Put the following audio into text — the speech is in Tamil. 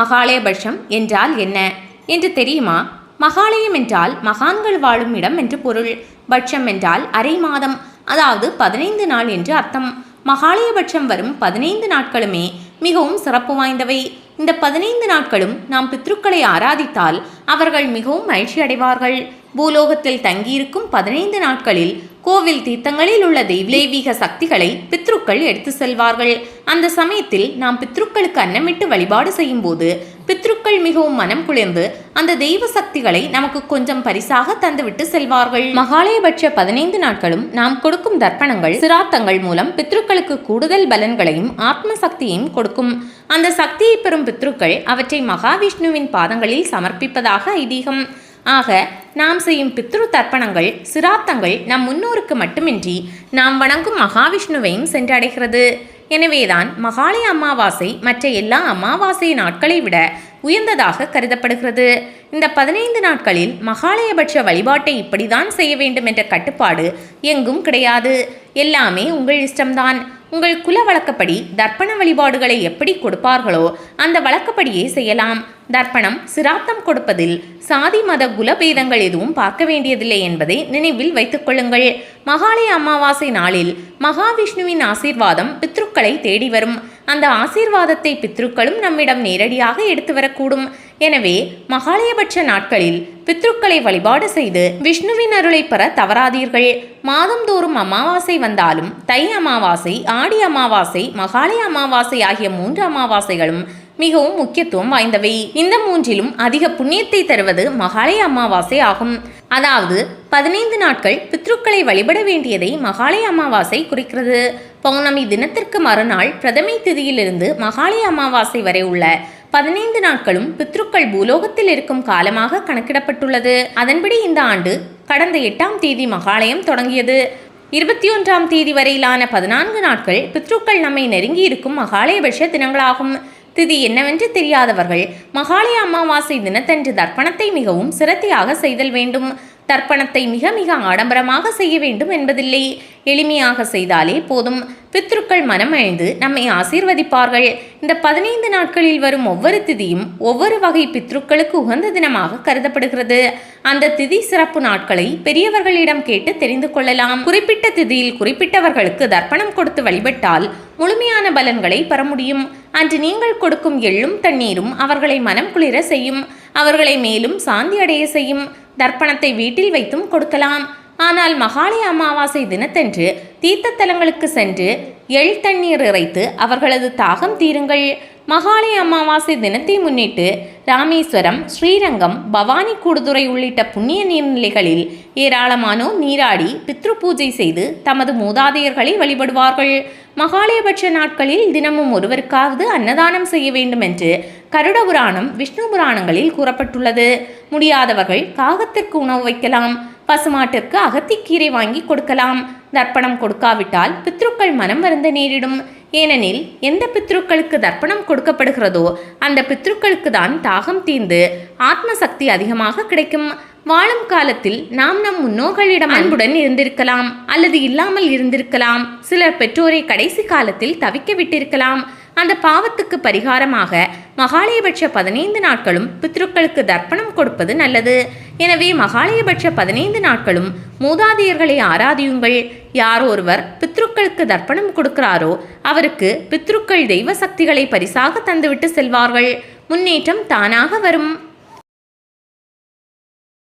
மகாலயபட்சம் என்றால் என்ன? என்று தெரியுமா? மகாலயம் என்றால் மகான்கள் வாழும் இடம் என்று பொருள். பட்சம் என்றால் அரை மாதம் அதாவது பதினைந்து நாள் என்று அர்த்தம். மகாலயபட்சம் வரும் பதினைந்து நாட்களுமே மிகவும் சிறப்பு வாய்ந்தவை. இந்த பதினைந்து நாட்களும் நாம் பித்ருக்களை ஆராதித்தால் அவர்கள் மிகவும் மகிழ்ச்சி அடைவார்கள் பூலோகத்தில் தங்கியிருக்கும் பதினைந்து நாட்களில் கோவில் தீர்த்தங்களில் உள்ள தெய்வீக சக்திகளை பித்ருக்கள் எடுத்து செல்வார்கள். அந்த சமயத்தில் நாம் பித்ருக்களுக்கு அன்னமிட்டு வழிபாடு செய்யும்போது பித்ருக்கள் மிகவும் மனம் குளிர்ந்து அந்த தெய்வ சக்திகளை நமக்கு கொஞ்சம் பரிசாக தந்துவிட்டு செல்வார்கள். மகாலயபட்ச பதினைந்து நாட்களும் நாம் கொடுக்கும் தர்ப்பணங்கள் சிராத்தங்கள் மூலம் பித்ருக்களுக்கு கூடுதல் பலன்களையும் ஆத்ம சக்தியையும் கொடுக்கும். அந்த சக்தியை பெறும் பித்ருக்கள் அவற்றை மகாவிஷ்ணுவின் பாதங்களில் சமர்ப்பிப்பதாக ஐதீகம். ஆக நாம் செய்யும் பித்ரு தர்ப்பணங்கள் சிராத்தங்கள் நம் முன்னோருக்கு மட்டுமின்றி நாம் வணங்கும் மகாவிஷ்ணுவையும் சென்றடைகிறது. எனவேதான் மகாலய அமாவாசை மற்ற எல்லா அமாவாசை நாட்களை விட உயர்ந்ததாக கருதப்படுகிறது. இந்த பதினைந்து நாட்களில் மகாலயபட்ச வழிபாட்டை இப்படிதான் செய்ய வேண்டும் என்ற கட்டுப்பாடு எங்கும் கிடையாது. எல்லாமே உங்கள் இஷ்டம்தான். உங்கள் குல வழக்கப்படி தர்ப்பண வழிபாடுகளை எப்படி கொடுப்பார்களோ அந்த வழக்கப்படியே செய்யலாம். தர்ப்பணம் சிராத்தம் கொடுப்பதில் சாதி மத குலபேதங்கள் எதுவும் பார்க்க வேண்டியதில்லை என்பதை நினைவில் வைத்துக் கொள்ளுங்கள். மகாலய அமாவாசை நாளில் மகாவிஷ்ணுவின் ஆசீர்வாதம் பித்ருக்களை தேடி வரும். அந்த ஆசீர்வாதத்தை பித்ருக்களும் நம்மிடம் நேரடியாக எடுத்து வரக்கூடும். எனவே மகாலயபட்ச நாட்களில் பித்ருக்களை வழிபாடு செய்து விஷ்ணுவின் அருளை பெற தவறாதீர்கள். மாதந்தோறும் அமாவாசை வந்தாலும் தை அமாவாசை ஆடி அமாவாசை மகாலய அமாவாசை ஆகிய மூன்று அமாவாசைகளும் மிகவும் முக்கியத்துவம் வாய்ந்தவை. இந்த மூன்றிலும் அதிக புண்ணியத்தை தருவது மகாலய அமாவாசை ஆகும். அதாவது பதினைந்து நாட்கள் பித்ருக்களை வழிபட வேண்டியதை மகாலய அமாவாசை குறிக்கிறது. பௌர்ணமி தினத்திற்கு மறுநாள் பிரதமை திதியிலிருந்து மகாலய அமாவாசை வரை உள்ள பதினைந்து நாட்களும் பித்ருக்கள் பூலோகத்தில் இருக்கும் காலமாக கணக்கிடப்பட்டுள்ளது. அதன்படி இந்த ஆண்டு கடந்த எட்டாம் தேதி மகாலயம் தொடங்கியது. இருபத்தி ஒன்றாம் தேதி வரையிலான பதினான்கு நாட்கள் பித்ருக்கள் நம்மை நெருங்கி இருக்கும் மகாலயபட்ச தினங்களாகும். திதி என்னவென்று தெரியாதவர்கள் மகாலய அமாவாசை தினத்தன்று தர்ப்பணத்தை மிகவும் சிரத்தையாக செய்தல் வேண்டும். தர்ப்பணத்தை மிக மிக ஆடம்பரமாக செய்ய வேண்டும் என்பதில்லை. எளிமையாக செய்தாலே போதும். பித்ருக்கள் மனமழிந்து நம்மை ஆசீர்வதிப்பார்கள். இந்த பதினைந்து நாட்களில் வரும் ஒவ்வொரு திதியும் ஒவ்வொரு வகை பித்ருக்களுக்கு உகந்த தினமாக கருதப்படுகிறது. அந்த திதி சிறப்பு நாட்களை பெரியவர்களிடம் கேட்டு தெரிந்து கொள்ளலாம். குறிப்பிட்ட திதியில் குறிப்பிட்டவர்களுக்கு தர்ப்பணம் கொடுத்து வழிபட்டால் முழுமையான பலன்களை பெற முடியும். அன்று நீங்கள் கொடுக்கும் எள்ளும் தண்ணீரும் அவர்களை மனம் குளிர செய்யும். அவர்களை மேலும் சாந்தி அடைய செய்யும். தர்ப்பணத்தை வீட்டில் வைத்தும் கொடுக்கலாம். ஆனால் மகாலய அமாவாசை தினத்தன்று தீர்த்தத்தலங்களுக்கு சென்று எள் தண்ணீர் இறைத்து அவர்களது தாகம் தீருங்கள். மகாலய அமாவாசை தினத்தை முன்னிட்டு ராமேஸ்வரம் ஸ்ரீரங்கம் பவானி கூடுதுறை உள்ளிட்ட புண்ணிய நீர்நிலைகளில் ஏராளமானோர் நீராடி பித்ரு பூஜை செய்து தமது மூதாதையர்களை வழிபடுவார்கள். மகாலயபட்ச நாட்களில் தினமும் ஒருவருக்காவது அன்னதானம் செய்ய வேண்டும் என்று கருட புராணம் விஷ்ணு புராணங்களில் கூறப்பட்டுள்ளது. முடியாதவர்கள் காகத்திற்கு உணவு வைக்கலாம். பசுமாட்டிற்கு அகத்திக்கீரை வாங்கி கொடுக்கலாம். தர்ப்பணம் கொடுக்காவிட்டால் பித்ருக்கள் மனம் வருந்த நேரிடும். ஏனெனில் எந்த பித்ருக்களுக்கு தர்ப்பணம் கொடுக்கப்படுகிறதோ அந்த பித்ருக்களுக்கு தான் தாகம் தீர்ந்து ஆத்ம சக்தி அதிகமாக கிடைக்கும். வாழும் காலத்தில் நாம் நம் முன்னோர்களிடம் அன்புடன் இருந்திருக்கலாம் அல்லது இல்லாமல் இருந்திருக்கலாம். சிலர் பெற்றோரை கடைசி காலத்தில் தவிக்க விட்டிருக்கலாம். அந்த பாவத்துக்கு பரிகாரமாக மகாலயபட்ச பதினைந்து நாட்களும் பித்ருக்களுக்கு தர்ப்பணம் கொடுப்பது நல்லது. எனவே மகாலயபட்ச பதினைந்து நாட்களும் மூதாதையர்களை ஆராதியுங்கள். யார் ஒருவர் பித்ருக்களுக்கு தர்ப்பணம் கொடுக்கிறாரோ அவருக்கு பித்ருக்கள் தெய்வ சக்திகளை பரிசாக தந்துவிட்டு செல்வார்கள். முன்னேற்றம் தானாக வரும்.